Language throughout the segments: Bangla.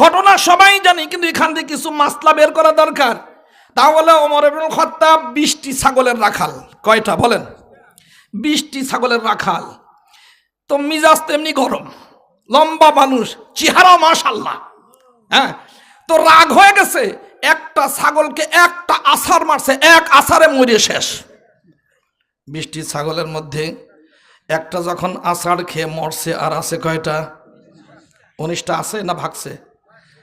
ঘটনা সবাই জানি, কিন্তু এখান থেকে কিছু মাসলা বের করা দরকার। তাহলে ওমর ইবনুল খত্তাব বিশটি ছাগলের রাখাল। কয়টা বলেন? বিশটি ছাগলের রাখাল। তো মিজাজ তেমনি গরম। লম্বা মানুষ চেহারা মাশাল্লাহ হ্যাঁ? তো রাগ হয়ে গেছে, একটা ছাগলকে একটা আসার মারছে, এক আসারে মরে শেষ। বৃষ্টি ছাগলের মধ্যে একটা যখন আষাঢ় খেয়ে মরছে, আর আছে কয়টা? উনিশটা আছে না ভাগছে?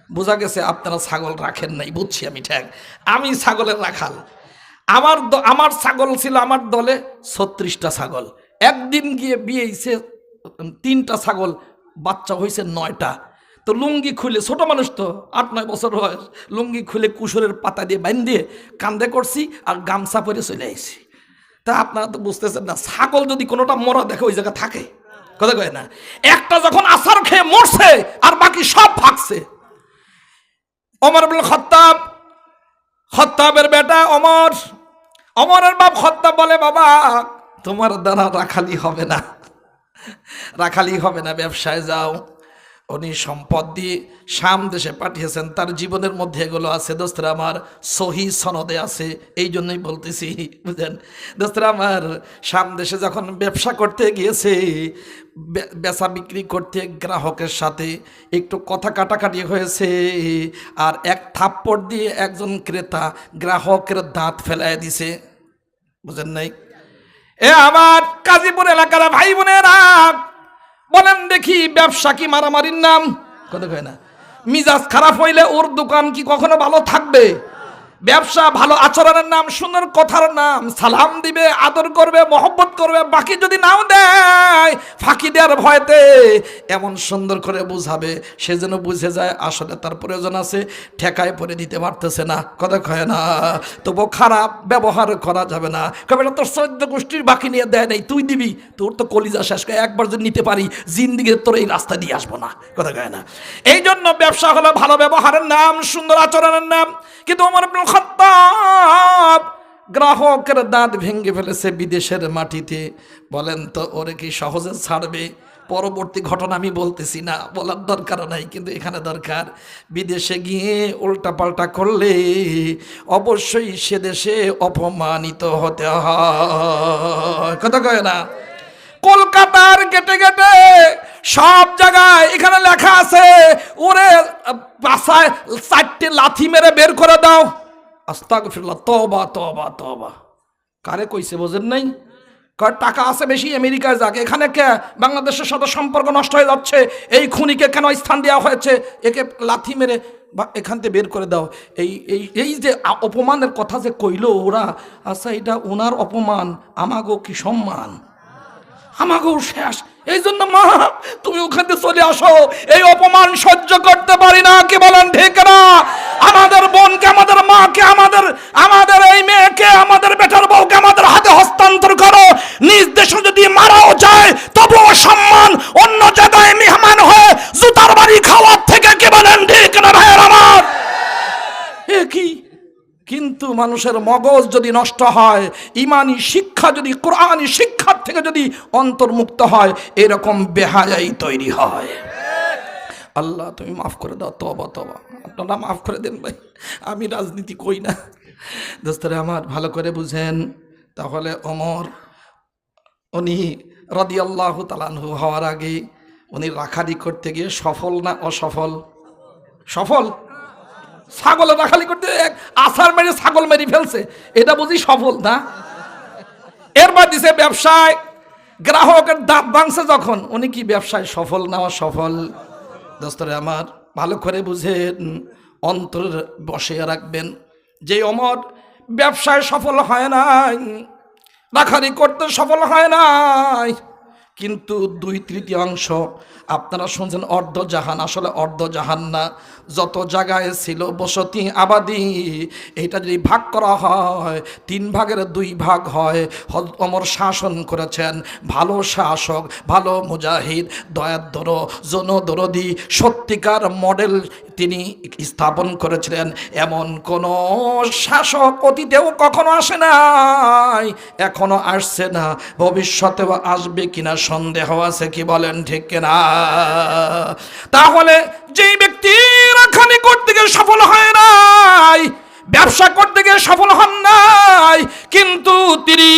বোঝা গেছে আপনারা ছাগল রাখেন নাই, বুঝছি আমি ঠ্যাক আমি ছাগলের রাখাল। আমার আমার ছাগল ছিল আমার দলে ছত্রিশটা ছাগল। একদিন গিয়ে বিয়েছে তিনটা ছাগল, বাচ্চা হয়েছে নয়টা। তো লুঙ্গি খুলে, ছোট মানুষ তো, আট নয় বছর বয়স, লুঙ্গি খুলে কুসুরের পাতা দিয়ে বাইন দিয়ে কান্দে করছি আর গামছা পরে চলে আইছি। তা আপনারা তো বুঝতেছেন না, ছাগল যদি কোনোটা মরা দেখে ওই জায়গায় থাকে। কথা কয় না? একটা যখন আসার খেয়ে মরছে, আর বাকি সব ভাগছে অমর বলে খত্তাব, খত্তাবের বেটা অমর অমরের বাপ খত্তাব বলে, বাবা, তোমার দ্বারা রাখালি হবে না। রাখালি হবে না, ব্যবসায় যাও। উনি সম্পদ দিয়ে শাম দেশে পাঠিয়েছেন। তার জীবনের মধ্যে এগুলো আছে। দোস্তরা, আমার সহি সনদে আছে। এই জন্যই বলতেছি বুঝলেন দোস্তরা, আমার শাম দেশে যখন ব্যবসা করতে গিয়েছে বেচা বিক্রি করতে গ্রাহকের সাথে একটু কথা কাটাকাটি হয়েছে আর এক থাপ্পড় দিয়ে একজন ক্রেতা গ্রাহকের দাঁত ফেলায় দিছে। বুঝেন নাই? এ আমার কাজীপুর এলাকার ভাই বোনেরা বলেন দেখি ব্যবসা কি মারামারির নাম? কথা কয় না। মিজাজ খারাপ হইলে ওর দোকান কি কখনো ভালো থাকবে? ব্যবসা, ভালো আচরণের নাম, সুন্দর কথার নাম, সালাম দিবে, আদর করবে, মহব্বত করবে, বাকি যদি নাও দেয়, ফাঁকি দেওয়ার ভয়তে এমন সুন্দর করে বুঝাবে, সে যেন বুঝে যায়, আসলে তার প্রয়োজন আছে, ঠেকায় পরে দিতে পারতেছে না, কথা কয় না তবু খারাপ ব্যবহার করা যাবে না। কবে তোর সৈন্য গোষ্ঠীর বাকি নিয়ে দেয় নাই, তুই দিবি? তোর তো কলিজা শেষ করে একবার যদি নিতে পারি, জিন্দিগির তোর এই রাস্তা দিয়ে আসব না, কথা কয় না। এই জন্য ব্যবসা হলো ভালো ব্যবহারের নাম, সুন্দর আচরণের নাম। কিন্তু আমার খত্তাব। গ্রাহকের দাঁত ভেঙে ফেলেছে বিদেশের মাটিতে। বলেন তো, ওরে কি সহজে ছাড়বে? পরবর্তী ঘটনা আমি বলতেছি না, বলার দরকার নাই, কিন্তু এখানে দরকার। বিদেশে গিয়ে উল্টাপাল্টা করলে অবশ্যই সে দেশে অপমানিত হতে হয়। কথা কয় না? কলকাতার গেটে গেটে সব জায়গায় এখানে লেখা আছে, ওরে, বাসায় চারটে লাথি মেরে বের করে দাও। আস্তাক ফিরলা তবা তবা তবা কারে কইছে বোঝেন নাই? কার টাকা আছে বেশি আমেরিকায় যাক। এখানে কে? বাংলাদেশের সাথে সম্পর্ক নষ্ট হয়ে যাচ্ছে। এই খুনিকে কেন স্থান দেওয়া হয়েছে? একে লাথি মেরে বা এখান থেকে বের করে দাও। এই এই এই যে অপমানের কথা যে কইলো ওরা আচ্ছা এটা ওনার অপমান, আমাগো কি সম্মান? আমাকেও শেষ। এই জন্য মা, তুমি ওখান চলে আসো। এই অপমান সহ্য করতে পারি না, কি বলেন ঠিক না? আমাদের বোনকে, আমাদের মাকে, আমাদের আমাদের এই মেয়েকে, আমাদের বেটার বউকে আমাদের হাতে হস্তান্তর করো। নিজ দেশে যদি মারাও যায়, তবুও সম্মান অন্য জায়গায় মেহমান হয়ে জুতার বাড়ি খাওয়ার থেকে কি বলেন ঠিক না ভাইয়ের আমার? কিন্তু মানুষের মগজ যদি নষ্ট হয়, ইমানি শিক্ষা যদি, কোরআনি শিক্ষার থেকে যদি অন্তর্মুক্ত হয়, এরকম বেহায়াই তৈরি হয়। আল্লাহ, তুমি মাফ করে দাও তবা তবা আপনারা মাফ করে দেন ভাই, আমি রাজনীতি কই না। দোস্তরে আমার, ভালো করে বুঝেন। তাহলে অমর উনি রদি আল্লাহ তালানহু হওয়ার আগে উনি রাখালি করতে গিয়ে সফল না অসফল? সফল? ছাগল রাখালি করতে, এক আসার মেরে ছাগল মেরে ফেলছে। এটা বুঝি সফল না? এরপর দিছে ব্যবসায়। গ্রাহকের দাঁত ভাঙছে যখন, উনি কি ব্যবসায় সফল না সফল দোস্তরে আমার ভালো করে বুঝেন, অন্তর বসে রাখবেন। যে অমর ব্যবসায় সফল হয় নাই রাখালি করতে সফল হয় নাই, কিন্তু দুই তৃতীয়াংশ, আপনারা শুনছেন অর্ধ জাহান আসলে অর্ধ জাহান না। যত জায়গায় ছিল বসতি আবাদি, এটা যদি ভাগ করা হয়, তিন ভাগের দুই ভাগ হয় ওমর শাসন করেছেন। ভালো শাসক, ভালো মুজাহিদ দয়াদ্দর জনদরদি সত্যিকার মডেল তিনি স্থাপন করেছিলেন। এমন কোন শাসক অতীতেও কখনো আসে নাই, এখনও আসছে না। ভবিষ্যতেও আসবে কিনা সন্দেহ আছে কি বলেন ঠিক কিনা? তাহলে যেই ব্যক্তির খানি করতে গিয়ে সফল হয় নাই। ব্যবসা করতে গিয়ে সফল হন নাই। কিন্তু তিনি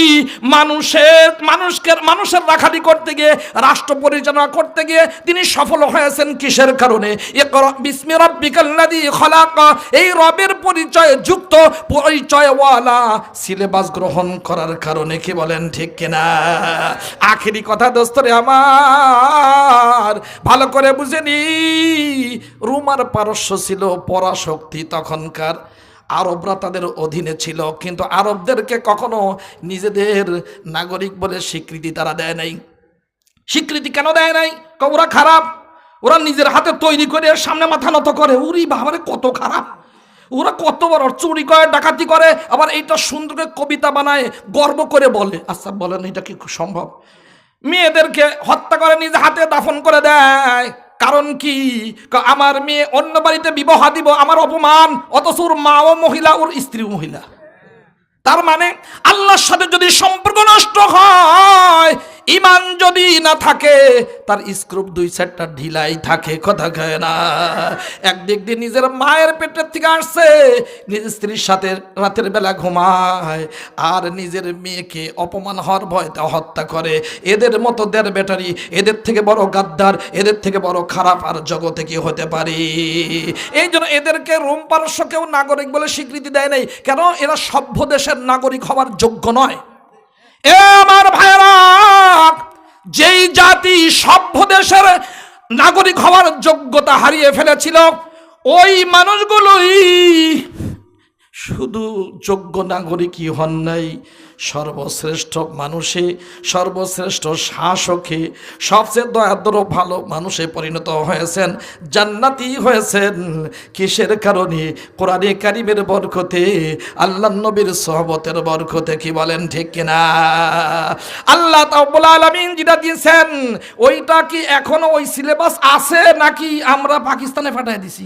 মানুষের, মানুষকে, মানুষের রাখালি করতে গিয়ে, রাষ্ট্র পরিচালনা করতে গিয়ে তিনি সফল হয়েছেন কিসের কারণে? এই রবের পরিচয় যুক্ত পরিচয়ওয়ালা সিলেবাস গ্রহণ করার কারণে কি বলেন ঠিক কিনা? আখেরি কথা দোস্তরে আমার। ভালো করে বুঝে নি। রুমার পারস্য ছিল পরাশক্তি তখনকার আরবরা তাদের অধীনে ছিল, কিন্তু আরবদেরকে কখনো নিজেদের নাগরিক বলে স্বীকৃতি তারা দেয় নাই। স্বীকৃতি কেন দেয় নাই? ওরা খারাপ। ওরা নিজের হাতে তৈরি করে, সামনে মাথা নত করে। উরি বাবারে কত খারাপ। ওরা কত বড় চুরি করে, ডাকাতি করে, আবার এইটা সুন্দর কবিতা বানায়, গর্ব করে বলে। আচ্ছা বলেন, এটা কি সম্ভব? মেয়েদেরকে হত্যা করে, নিজে হাতে দাফন করে দেয়। কারণ কি? আমার মেয়ে অন্য বাড়িতে বিবাহ দিব, আমার অপমান। অথচ ওর মা ও মহিলা, ওর স্ত্রী মহিলা। তার মানে আল্লাহর সাথে যদি সম্পর্ক নষ্ট হয় ইমান যদি না থাকে, তার স্ক্রুপ দুই সাইডটা ঢিলাই থাকে, কথা কয় না। একদিক দিয়ে নিজের মায়ের পেটের থেকে আসছে নিজের স্ত্রীর সাথে রাতের বেলা ঘুমায়, আর নিজের মেয়েকে অপমান হওয়ার ভয়তে হত্যা করে। এদের মতো দের ব্যাটারি, এদের থেকে বড় গাদ্দার, এদের থেকে বড় খারাপ আর জগতে কি হতে পারে? এই জন্য এদেরকে রোম পারস্য কেউ নাগরিক বলে স্বীকৃতি দেয় নাই। কেন? এরা সভ্য দেশের নাগরিক হওয়ার যোগ্য নয়। এ আমার ভাইরা যেই জাতি সভ্য দেশের নাগরিক হওয়ার যোগ্যতা হারিয়ে ফেলেছিল, ওই মানুষগুলোই শুধু যোগ্য নাগরিকই হন নাই সর্বশ্রেষ্ঠ মানুষে সর্বশ্রেষ্ঠ শাসকে সবচেয়ে দয়াদ্র ভালো মানুষে পরিণত হয়েছেন, জান্নাতি হয়েছেন। কিসের কারণে? কোরআনে কারিমের বরকতে আল্লাহ নবীর সহবতের বরকতে কি বলেন ঠিক কিনা? আল্লাহ আলামিন যেটা দিয়েছেন, ওইটা কি এখনও ওই সিলেবাস আছে নাকি আমরা পাকিস্তানে পাঠিয়ে দিছি?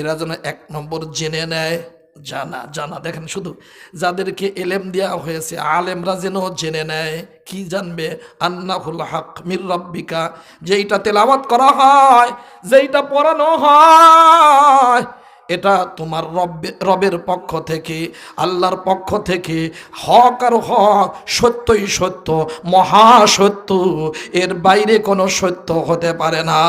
এরা যেন এক নম্বর জেনে নেয়। জানা জানা। দেখেন শুধু যাদেরকে এলেম দেওয়া হয়েছে, আলেমরা যেন জেনে নেয়। কি জানবে? আন্নাহুল হক মির রব্বিকা, যেইটা তেলাওয়াত করা হয়, যেইটা পড়ানো হয়, এটা তোমার রব্বে, রবের পক্ষ থেকে, আল্লাহর পক্ষ থেকে। হক আর হক সত্যই সত্য মহাসত্য এর বাইরে কোনো সত্য হতে পারে না।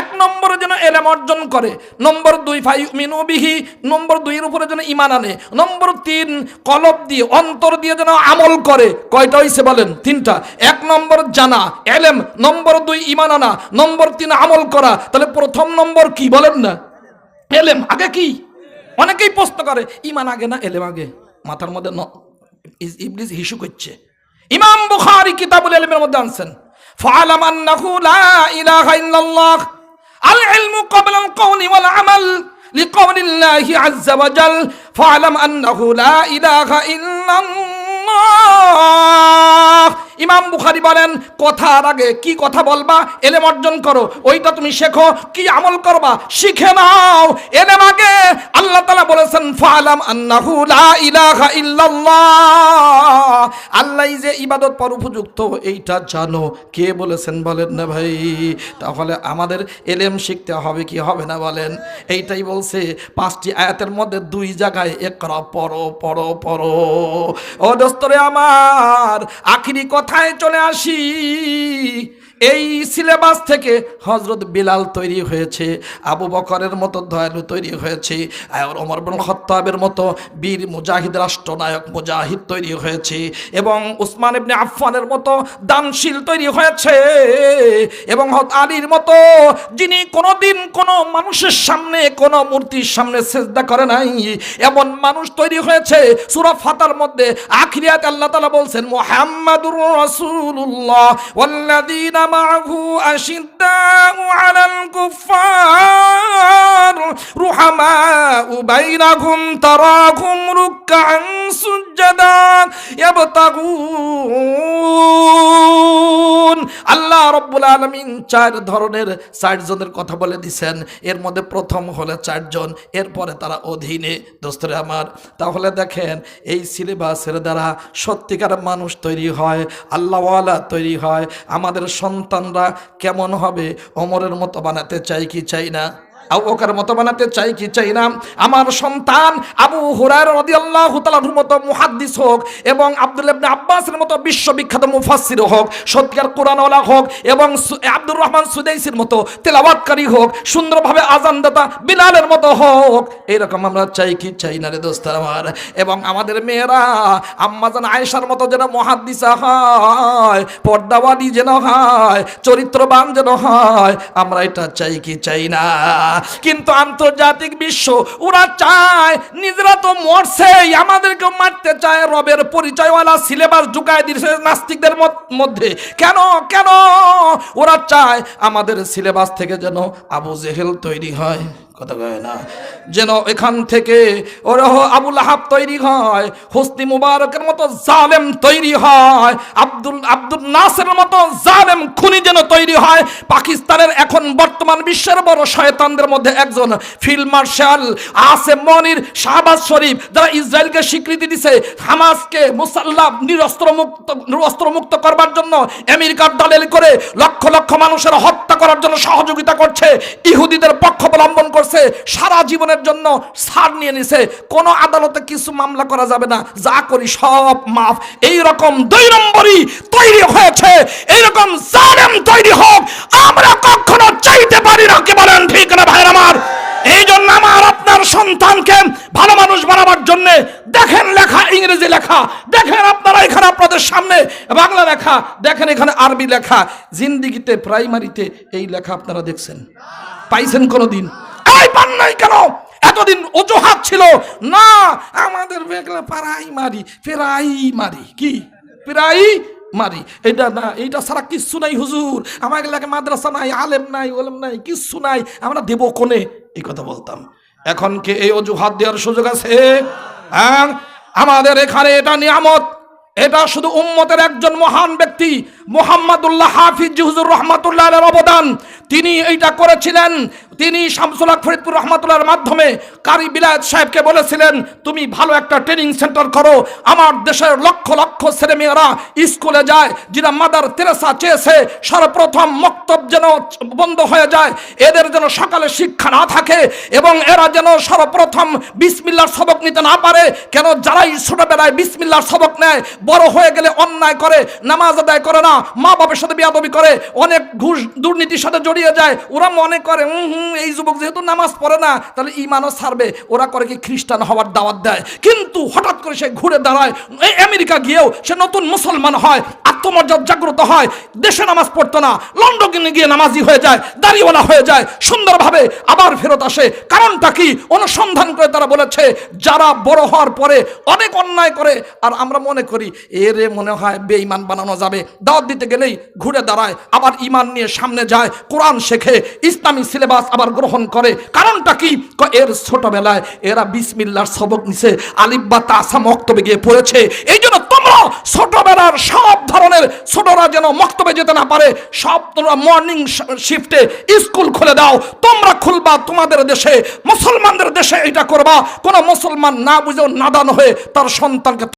এক নম্বরে যেন এলেম অর্জন করে। নম্বর দুই ফাই মিনুবিহি নম্বর দুইয়ের উপরে যেন ইমান আনে। নম্বর তিন, কলব দিয়ে, অন্তর দিয়ে যেন আমল করে। কয়টা হইছে বলেন? তিনটা। এক নম্বর জানা, এলেম। নম্বর দুই ইমান আনা। নম্বর তিন, আমল করা। তাহলে প্রথম নম্বর কি বলেন না? এলেম। আগে কি? অনেকেই প্রশ্ন করে ইমান আগে না এলেম আগে? মাথার মধ্যে ইবলিস হিসু করছে। ইমাম বুখারী কিতাবুল ইলমের মধ্যে আনছেন। ফালাম আন্নাহু লা ইলাহা ইল্লাল্লাহ। আল ইলমু ক্বাবলা আল কওলি ওয়াল আমাল لقول الله عز وجل فاعلم أنه لا إله إلا الله ইমাম বুখারি বলেন, কথার আগে কি কথা বলবা? এলেম অর্জন করো, ওইটা তুমি শেখো। কি আমল করবা? শিখে নাও। এলেম আগে আল্লাহ তালা বলেছেন, ফালাম আল্লাহ যে ইবাদত পর উপযুক্ত, এইটা জানো। কে বলেছেন বলেন না ভাই? তাহলে আমাদের এলেম শিখতে হবে কি হবে না বলেন? এইটাই বলছে, পাঁচটি আয়াতের মধ্যে দুই জায়গায় একরা, পড়ো পড়ো পড়ো। ও দোস্তরে আমার, আখিরি কথায় চলে আসি? এই সিলেবাস থেকে হজরত বিলাল তৈরি হয়েছে, আবু বকরের মতো দয়ালু তৈরি হয়েছে, আর ওমর বিন খত্তাবের মতো বীর মুজাহিদ, রাষ্ট্রনায়ক মুজাহিদ তৈরি হয়েছে এবং উসমান ইবনে আফফানের মতো দানশীল তৈরি হয়েছে এবং হত আলীর মতো যিনি কোনোদিন কোনো মানুষের সামনে, কোনো মূর্তির সামনে সেজদা করে নাই। এমন মানুষ তৈরি হয়েছে, সূরা ফাতার মধ্যে আখিরিয়াত আল্লাহ তাআলা বলছেন, মুহাম্মাদুর ওয়াল্লাযীনা আলাল কুফফার। রুহামাউ বাইনাহুম তারাহুম রুকআন সুজ্জাদা সুজ্জাদা ইয়াবতাগুন আল্লাহ রব্বুল আলমিন চার ধরনের চারজনের কথা বলে দিছেন। এর মধ্যে প্রথম হলে চারজন এরপরে তারা অধীনে। দোস্তরে আমার, তাহলে দেখেন, এই সিলেবাসের দ্বারা সত্যিকার মানুষ তৈরি হয়, আল্লাহওয়ালা তৈরি হয়। আমাদের সন্তানরা কেমন হবে, অমরের মতো বানাতে চাই কি চাই না? আবু বকর মতো বানাতে চাই কি চাই না? আমার সন্তান আবু হুরায়রা রাদিয়াল্লাহু তাআলার মতো মুহাদ্দিস হোক এবং আব্দুল্লাহ ইবনে আব্বাসের মতো বিশ্ববিখ্যাত মুফাসসির হোক, সত্যিকার কোরআনওয়ালা হোক এবং আব্দুর রহমান সুদাইসির মতো তেলাওয়াতকারী হোক, সুন্দরভাবে আজানদাতা বিলালের মতো হোক, এরকম আমরা চাই কি চাই না রে দোস্ত আমার? এবং আমাদের মেয়েরা আম্মাজান আয়েশার মতো যেন মহাদ্দিসা হয়, পর্দাওয়ালি যেন হয়, চরিত্রবান যেন হয়, আমরা এটা চাই কি চাই না? কিন্তু আন্তর্জাতিক বিশ্ব, ওরা চায় নিজেরা তো মরছেই আমাদেরকে মারতে চায় রবের পরিচয়ওয়ালা সিলেবাস ঢুকায় দিয়েছে নাস্তিকদের মধ্যে। কেন কেন? ওরা চায় আমাদের সিলেবাস থেকে যেন আবু জেহেল তৈরি হয়। কথা কয় না। যেন এখান থেকে ওরা আবুল আহাব তৈরি হয় হোসনি মুবারকের মতো জালেম তৈরি হয়, আব্দুল আব্দুল নাসের মতো জালেম খুনি যেন তৈরি হয়। পাকিস্তানের এখন বর্তমান বিশ্বের বড় শয়তানদের মধ্যে একজন ফিল্ড মার্শাল আসে মনির শাহবাজ শরীফ, যারা ইসরায়েলকে স্বীকৃতি দিছে হামাসকে মুসাল্লাহ নিরস্ত্র মুক্ত নিরস্ত্র মুক্ত করবার জন্য, আমেরিকার দালালি করে লক্ষ লক্ষ মানুষের হত্যা করার জন্য সহযোগিতা করছে, ইহুদিদের পক্ষ অবলম্বন করছে। সারা জীবনের জন্য ছাড় নিয়ে নিছে। কোন আদালতে কিছু মামলা করা যাবে না। যা করি সব মাফ। এই রকম দুই নম্বরই তৈরি হয়েছে। এইরকম জালেম তৈরি হোক। আমরা কখনো চাইতে পারি না কি বলেন ঠিক না ভাইয়ের আমার? এই জন্য আমার আপনার সন্তানকে ভালো মানুষ বানাবার জন্য দেখেন লেখা, ইংরেজি লেখা। দেখেন আপনারা এখানে আপনাদের সামনে বাংলা লেখা। দেখেন এখানে আরবি লেখা। জিন্দিগিতে, প্রাইমারিতে এই লেখা আপনারা দেখছেন। পাইছেন কোনোদিন? এই পান নাই কেন? এতদিন অজুহাত ছিল। না, আমাদের বেগলা পাড়াই মারি ফেরাই মারি। কি? প্রায় মারি। এটা না এইটা সারা কিচ্ছু নাই হুজুর। আমার লাগে মাদ্রাসা নাই, আলেম নাই, ওলেম নাই, কিচ্ছু নাই। আমরা দেব কোনে? এই কথা বলতাম। এখন কে এই অজুহাত দেওয়ার সুযোগ আছে? হ্যাঁ? আমাদের এখানে এটা নিয়ামত। এটা শুধু উম্মতের একজন মহান ব্যক্তি, মোহাম্মদুল্লাহ হাফিজ হুজুর রহমাতুল্লাহ অবদান। তিনি এইটা করেছিলেন। তিনি শামসুল ফরিদপুর রহমাতুল্লাহর মাধ্যমে কারি বিলায়ত সাহেবকে বলেছিলেন, তুমি ভালো একটা ট্রেনিং সেন্টার করো। আমার দেশের লক্ষ লক্ষ ছেলেমেয়েরা স্কুলে যায় যেটা মাদার তেরেসা চেয়েছে, সর্বপ্রথম মক্তব যেন বন্ধ হয়ে যায়। এদের যেন সকালে শিক্ষা না থাকে এবং এরা যেন সর্বপ্রথম বিসমিল্লার সবক নিতে না পারে। কেন যারাই ছোটবেলায় বিসমিল্লার সবক নেয়, বড় হয়ে গেলে অন্যায় করে, নামাজ আদায় করে না মা বাবার সাথে বিয়াদবি করে, অনেক ঘুষ দুর্নীতির সাথে জড়িয়ে যায়, ওরা মনে করে হুম এই যুবক যেহেতু নামাজ পড়ে না, তাহলে ইমানও ছাড়বে। ওরা করে কি খ্রিস্টান হওয়ার দাওয়াত দেয়। কিন্তু হঠাৎ করে সে ঘুরে দাঁড়ায়। আমেরিকা গিয়েও সে নতুন মুসলমান হয়। আত্মমর্যাদা জাগ্রত হয়, দেশে নামাজ পড়তো না, লন্ডনে গিয়ে নামাজি হয়ে যায়, দাড়িওয়ালা হয়ে যায়, সুন্দরভাবে আবার ফেরত আসে। কারণটা কি? অনুসন্ধান করে তারা বলেছে, যারা বড় হওয়ার পরে অনেক অন্যায় করে, আর আমরা মনে করি এরে মনে হয় বেঈমান বানানো যাবে। দাওয়াত দিতে গেলেই ঘুরে দাঁড়ায়, আবার ইমান নিয়ে সামনে যায়, কোরআন শেখে, ইসলামী সিলেবাস আবার গ্রহণ করে। কারণটা কি? এর ছোটবেলায় এরা বিসমিল্লার সবক নিছে আলিব্বা তাসা মক্তবে গিয়ে পড়েছে। এই ছোটবেলার সব ধরনের ছোটরা যেন মক্তবে যেতে না পারে, সব তোমরা মর্নিং শিফটে স্কুল খুলে দাও। তোমরা খুলবা তোমাদের দেশে, মুসলমানদের দেশে এটা করবা। কোনো মুসলমান না বুঝেও নাদান হয়ে তার সন্তানকে